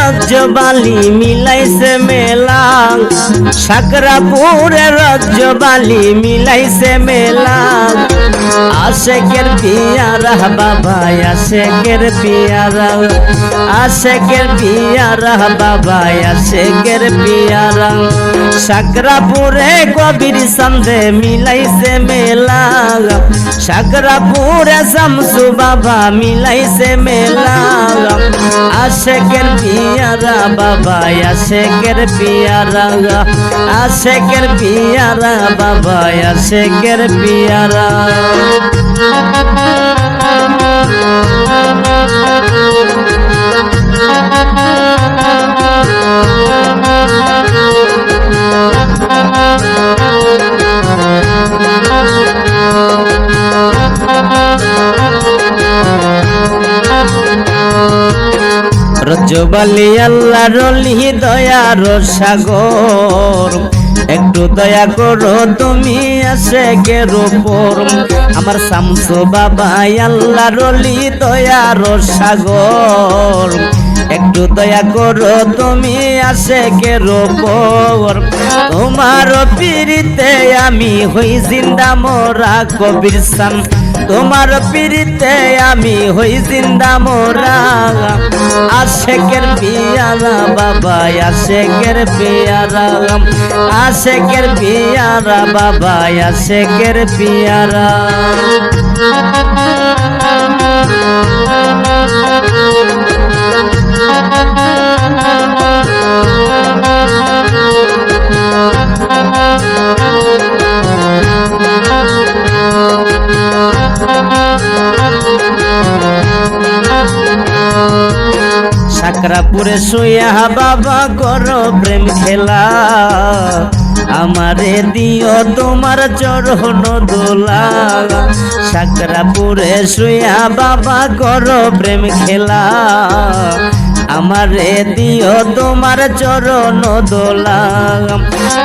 রজ্জবালি মিলাইছে মেলা। সাকরাপুরে রজ্জবালি মিলাইছে মেলা। আশেকের পিয়ারা, বাবা, আশেকের পিয়ারা। আশেকের পিয়ারা, বাবা, আশেকের পিয়ারা। সাকরাপুরে কবির সন্ধে মিলাইছে মেলা। সাকরাপুরে শামসু বাবা, মিলাইছে মেলা। আশেকের পিয়ারা বাবা আশেকের পিয়ারা। আশেকের পিয়ারা বাবা আশেকের পিয়ারা। রজবালি আল্লাহ রলি দয়ার সাগর। একটু দয়া করো, তুমি আসে গের ওপর আমার শামসু বাবা আল্লাহ রলি দয়ার সাগর। একটু দয়া করো, তুমি আসে গের ওপর তোমার পিড়িতে আমি হই জিন্দা, মোরা কবির সান তোমার পিড়িতে আমি হই জিন্দা মোরা। আশেকের পিয়ারা, বাবা, আশেকের পিয়ারা। আশেকের পিয়ারা, বাবা, আশেকের পিয়ারা। সাকরাপুরে শুয়া বাবা করো প্রেম খেলা। আমারে দিও তোমার চরণ দোলা। সাকরাপুরে শুয়া বাবা করো প্রেম খেলা। আমারে দিও তোমার চরণ দোলা।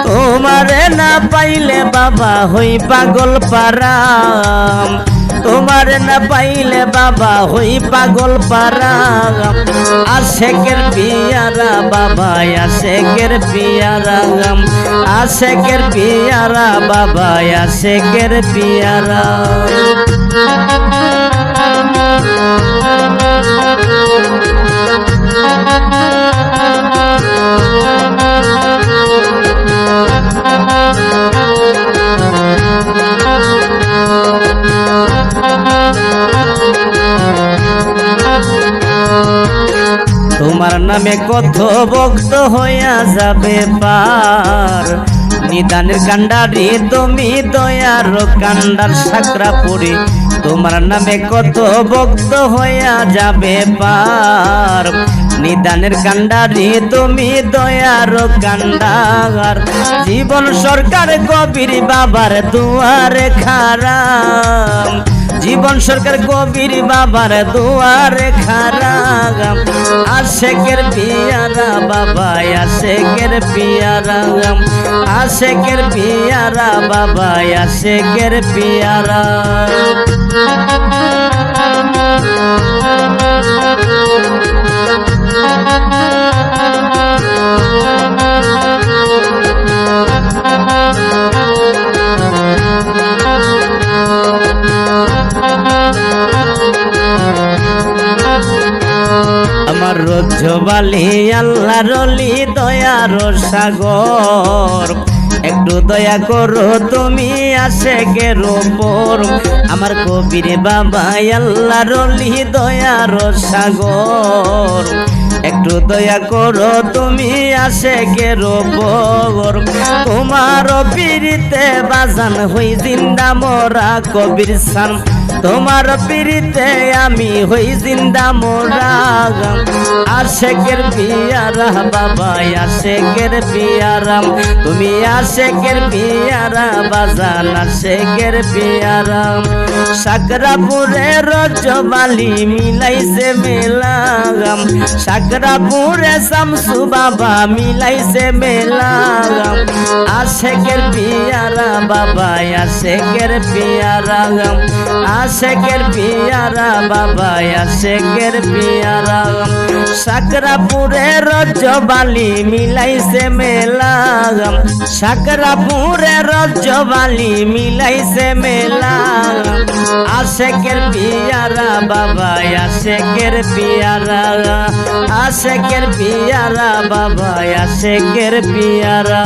তোমারে না পাইলে বাবা হই পাগল পারা। তোমার না পাইলে বাবা হই পাগল পারা। আশেকের পিয়ারা বাবা আশেকের পিয়ারা। আশেকের পিয়ারা বাবা আশেকের পিয়ারা। নামে কত ভক্ত হইয়া যাবে পার। নিদানের কান্ডারি তুমি দয়ার কান্ডার সাকরা পড়ি তোমার নামে কত ভক্ত হইয়া যাবে পার। নিদানের কান্ডারি তুমি দয়ার কান্ডার জীবন সরকার কবির বাবার দুয়ারে খারাপ জীবন সরকার কবির বাবার দুয়ারে খারাগাম আশেকের পিয়ারা বাবা, আশেকের পিয়ারাগাম আশেকের পিয়ারা বাবা, আশেকের পিয়ারা। আমার রজ্জবালি আল্লাহ রলি দয়ার সাগর। একটু দয়া করো, তুমি আসে গের ওপর আমার কবির বাবা আল্লাহ রলি দয়ার সাগর। একটু দয়া করো, তুমি আসে গের ওপর তোমার পিড়িতে বাজান হই, জিন্দা মোরা কবির সান। তোমার পিড়িতে আমি হই জিন্দা মোরা আশেকের পিয়ারা, বাবা আশেকের পিয়ারা। তুমি আশেকের পিয়ারা, বাজান আশেকের পিয়ারা। সাকরাপুরে রজবালি মিলাইছে মেলা সাকরাপুরে শামসু বাবা মিলাইছে মেলা আশেকের পিয়ারা, বাবা আশেকের পিয়ারা। আশেকের পিয়ারা, বাবা, আশেকের পিয়ারা। সাকরাপুরে রজবালি মিলাইছে মেলা। সাকরাপুরে রজবালি মিলাইছে মেলা। আশেকের পিয়ারা, বাবা, আশেকের পিয়ারা। আশেকের পিয়ারা, বাবা, আশেকের পিয়ারা।